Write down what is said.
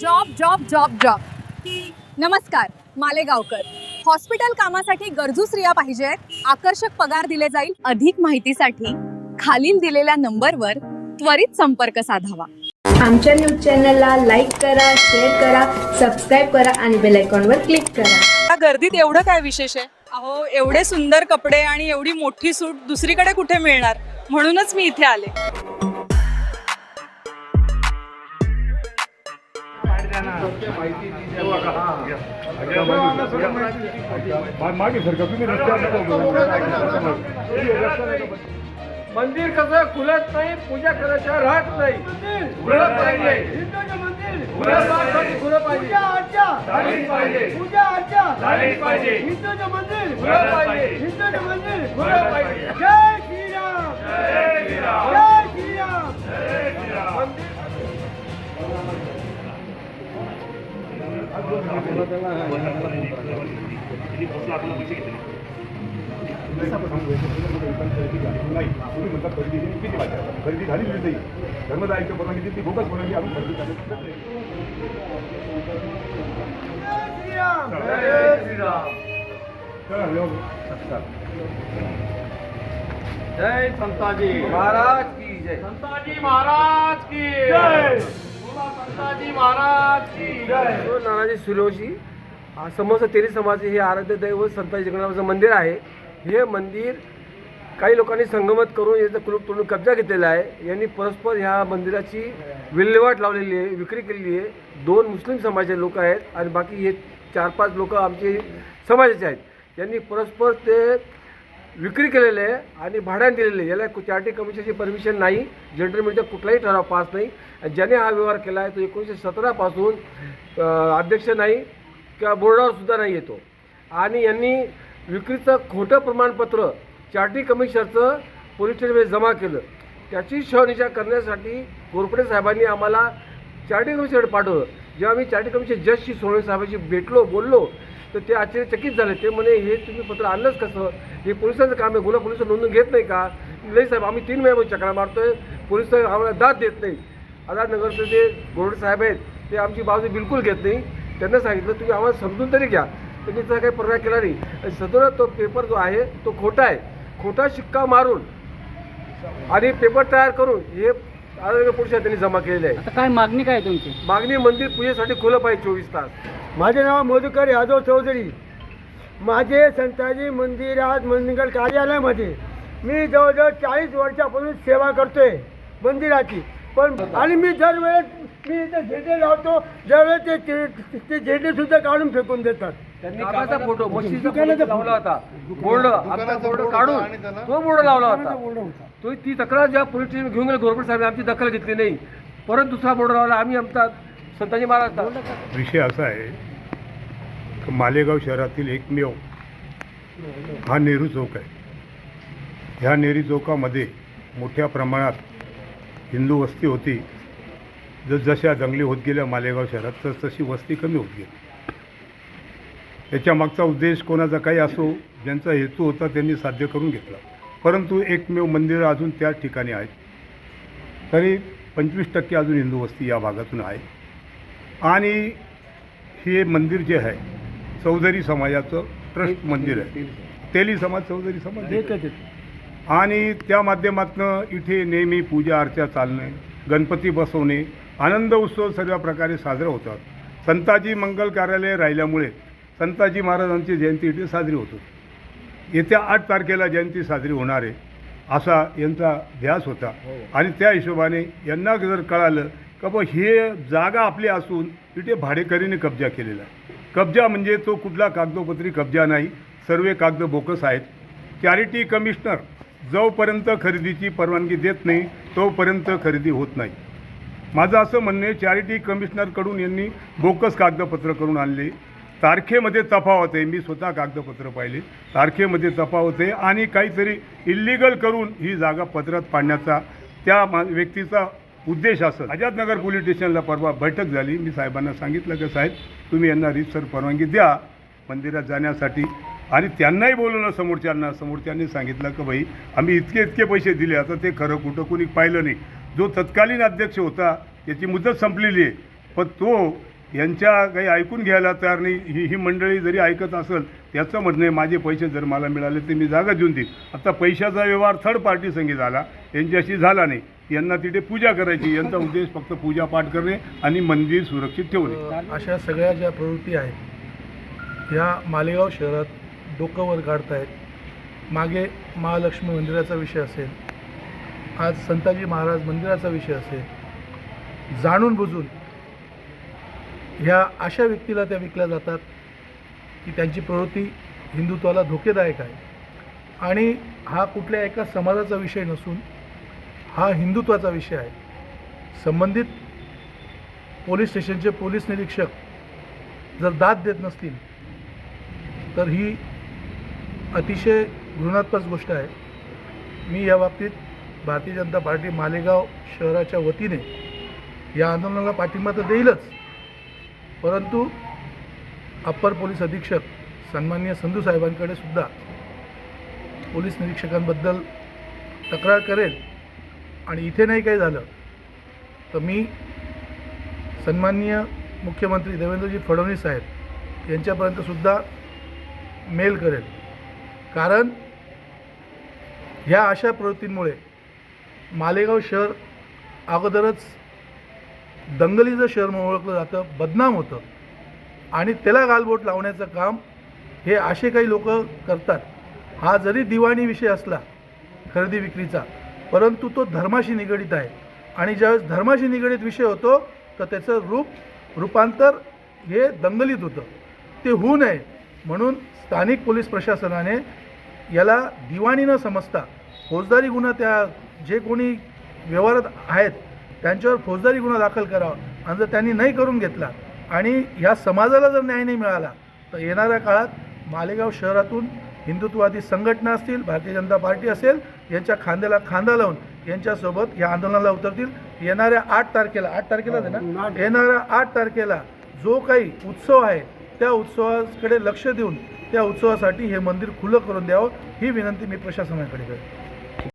Job job job job. नमस्कार Malegaonkar. Hospital कामासाठी गरजू स्त्रिया पाहिजेत आकर्षक पगार दिले जाईल. अधिक माहितीसाठी खालील दिलेल्या नंबरवर त्वरित संपर्क साधावा. आमच्या न्यूज चॅनलला लाईक करा शेअर करा सबस्क्राईब करा आणि बेल आयकॉनवर क्लिक करा. या गर्दीत एवढं काय विशेष आहे? अहो एवढे सुंदर कपडे आणि एवढी मोठी सूट दुसरीकडे कुठे मिळणार? म्हणूनच मी इथे आले. मागे सर का? तुम्ही मंदिर कसं खुलत नाही पूजा करायच्या राहत नाही. खुलं पाहिजे. खुलं पाहिजे. पूजा अर्चा पाहिजे. हिंदूचं मंदिर खुलं पाहिजे. हिंदूचं मंदिर खुलं पाहिजे. जय श्रीराम. जय श्रीराम. खरेदी झाली नाही धर्मदायच्या परवानगी ती परवानगी आम्ही खरेदी. जय संताजी। महाराज की जय। संताजी महाराज की जय। हो, नानाजी सूर्यवंशी समस्त तेरी समाज हे आराध्य दैव संताजी जगन्नाथाचं मंदिर आहे. हे मंदिर काही लोकांनी संगमत करून याचा कुलूप तोडून कब्जा घेतलेला आहे. यांनी परस्पर ह्या मंदिराची विल्हेवाट लावलेली आहे विक्री केलेली आहे. दोन मुस्लिम समाजाचे लोक आहेत आणि बाकी हे चार पाच लोक आमचे समाजाचे आहेत. यांनी परस्पर ते विक्री केलेले आहे आणि भाड्याने दिलेले आहे. याला चॅरिटी कमिशनची परमिशन नाही. जनरलमध्ये कुठलाही ठराव पास नाही. आणि ज्याने हा व्यवहार केला आहे तो एकोणीसशे सतरापासून अध्यक्ष नाही किंवा बोर्डावरसुद्धा नाही येतो. आणि यांनी विक्रीचं खोटं प्रमाणपत्र चार्टी कमिशनरचं पोलीस स्टेशनमध्ये जमा केलं. त्याची शहनिशा करण्यासाठी गोरपडे साहेबांनी आम्हाला चार्टी कमिशनकडे पाठवलं. जेव्हा मी चार्टी कमिशन जजशी सोनवणे साहेबांशी भेटलो बोललो तर ते आश्चर्यचकित झाले. ते म्हणे हे तुम्ही पत्र आणलंच कसं? हे पोलिसांचं काम आहे गुन्हा पोलीस नोंदून घेत नाही का? नाही साहेब आम्ही तीन महिन्यामध्ये मारतो मारतोय. पोलीस आम्हाला दाद देत नाही. आझादनगरचे जे गोरडे साहेब आहेत ते आमची बाजू बिलकुल घेत नाही. त्यांना सांगितलं तुम्ही आम्हाला समजून तरी घ्या. त्यांनी त्याचा काही पर्याय केला नाही. आणि सदर तो पेपर जो आहे तो खोटा आहे. खोटा शिक्का मारून आणि पेपर तयार करून हे आझादनगर पोलिसात त्यांनी जमा केलेले आहे. आता काय मागणी काय आहे तुमची? मागणी मंदिर पूजेसाठी खुलं पाहिजे चोवीस तास. माझे नाव मधुकर यादव चौधरी. माझे संताजी मंदिरात मंदिर कार्यालयामध्ये. मी जवळजवळ चाळीस वर्षापासून सेवा करतोय मंदिराची. पण आणि मी दरवेळेस मी इथे झेंडे लावतो ज्यावेळेस ते ते- ते झेंडे सुद्धा काढून फेकून देतात. त्यांनी कागदाचा फोटो मशीदचा फोटो लावला होता. बोर्ड आपला बोर्ड काढून तो बोर्ड लावला होता. तो ती तक्रार जेव्हा पोलीस स्टेशन घेऊन गेले गव्हर्नमेंट साहेब आमची दखल घेतली नाही. परत दुसरा बोर्ड लावला आम्ही आमचा संताजी महाराज विषय असा आहे की मालेगाव शहरातील एकमेव हा नेहरू चौक आहे. ह्या नेहरू चौकामध्ये मोठ्या प्रमाणात हिंदू वस्ती होती. जसजशा जंगली होत गेल्या मालेगाव शहरात तस तशी वस्ती कमी होत गेली. याच्या मागचा उद्देश कोणाचा काही असो ज्यांचा हेतू होता त्यांनी साध्य करून घेतला. परंतु एकमेव मंदिरं अजून त्याच ठिकाणी आहेत. तरी पंचवीस टक्के अजून हिंदू वस्ती या भागातून आहे आणि हे मंदिर जे आहे चौधरी समाजाचं ट्रस्ट मंदिर आहे. तेली समाज चौधरी समाज. आणि त्या माध्यमातून इथे नेहमी पूजा अर्चा चालणे गणपती बसवणे आनंद उत्सव सर्व प्रकारे साजरा होतात. संताजी मंगल कार्यालय राहिल्यामुळे संताजी महाराजांची जयंती इथे साजरी होतो. येत्या आठ तारखेला जयंती साजरी होणार आहे असा यांचा ध्यास होता. आणि त्या हिशोबाने यांना जर कळालं का बा हे जागा आपली असून इथे भाडेकरीने कब्जा केलेला आहे. कब्जा म्हणजे तो कुठला कागदोपत्री कब्जा नाही सर्व कागद बोकस आहेत. चॅरिटी कमिशनर जोपर्यंत खरेदीची परवानगी देत नाही तोपर्यंत खरेदी होत नाही. माझं असं म्हणणं आहे चॅरिटी कमिशनरकडून यांनी बोकस कागदपत्र करून आणले. तारखेमध्ये तफावत आहे. मी स्वतः कागदपत्र पाहिले. तारखेमध्ये तफावत आहे आणि काहीतरी इल्लिगल करून ही जागा पत्रात पाडण्याचा त्या मा व्यक्तीचा उद्देश असेल. आझादनगर पोलीस स्टेशनला परवा बैठक झाली. मी साहेबांना सांगितलं की साहेब तुम्ही यांना रीतसर परवानगी द्या. मंदिरात जाण्यासाठी. आणि त्यांनाही बोलवलं समोरच्यांना. समोरच्यांनी सांगितलं की भाई आम्ही इतके इतके पैसे दिले. आता ते खरं कुठं कुणी पाहिलं नाही. जो तत्कालीन अध्यक्ष होता त्याची मुदत संपलेली आहे. पण तो यांच्या काही ऐकून घ्यायला तयार नाही. ही ही मंडळी जरी ऐकत असेल त्याचं म्हणणं आहे माझे पैसे जर मला मिळाले तर मी जागा देऊन देईन. आता पैशाचा व्यवहार थर्ड पार्टी संगी झाला यांच्याशी झाला नाही. यांना तिथे पूजा करायची यांचा उद्देश फक्त पूजा पाठ करणे आणि मंदिर सुरक्षित ठेवणे. अशा सगळ्या ज्या प्रवृत्ती आहेत ह्या मालेगाव शहरात डोकं वर काढत आहेत मागे महालक्ष्मी मंदिराचा विषय असेल आज संताजी महाराज मंदिराचा विषय असेल जाणून बुजून ह्या अशा व्यक्तीला त्या विकल्या जातात की त्यांची प्रवृत्ती हिंदुत्वाला धोकेदायक आहे. आणि हा कुठल्या एका समाजाचा विषय नसून हा हिंदुत्वाचा विषय आहे. संबंधित पोलीस स्टेशनचे पोलीस निरीक्षक जर दाद देत नसतील तर ही अतिशय घृणात्मक गोष्ट आहे. मी या बाबतीत भारतीय जनता पार्टी मालेगाव शहराच्या वतीने या आंदोलनाला पाठिंबा तर देईलच. परंतु अप्पर पोलीस अधीक्षक सन्मान्य संधू साहेबांकडे सुद्धा पोलीस निरीक्षकांबद्दल तक्रार करेल आणि इथे नाही काही झालं तर मी सन्माननीय मुख्यमंत्री देवेंद्रजी फडणवीस साहेब यांच्यापर्यंत सुद्धा मेल करेल. कारण ह्या अशा प्रवृत्तींमुळे मालेगाव शहर अगोदरच दंगलीचं शहर म्हणून ओळखलं जातं बदनाम होतं. आणि त्याला गालबोट लावण्याचं काम हे असे काही लोक करतात. हा जरी दिवाणी विषय असला खरेदी विक्रीचा परंतु तो धर्माशी निगडित आहे. आणि ज्यावेळेस धर्माशी निगडित विषय होतो तर त्याचं रूप रूपांतर हे दंगलीत होतं. ते होऊ नये म्हणून स्थानिक पोलीस प्रशासनाने याला दिवाणी न समजता. फौजदारी गुन्हा त्या जे कोणी व्यवहारात आहेत त्यांच्यावर फौजदारी गुन्हा दाखल करावा. आणि जर त्यांनी नाही करून घेतला आणि ह्या समाजाला जर न्याय नाही मिळाला तर येणाऱ्या काळात मालेगाव शहरातून हिंदुत्ववादी संघटना असतील भारतीय जनता पार्टी असेल यांच्या खांद्याला खांदा लावून यांच्यासोबत या आंदोलनाला उतरतील. येणाऱ्या आठ तारखेला आठ तारखेला आहे ना? येणाऱ्या आठ तारखेला जो काही उत्सव आहे त्या उत्सवाकडे लक्ष देऊन त्या उत्सवासाठी हे मंदिर खुलं करून द्यावं ही विनंती मी प्रशासनाकडे करेन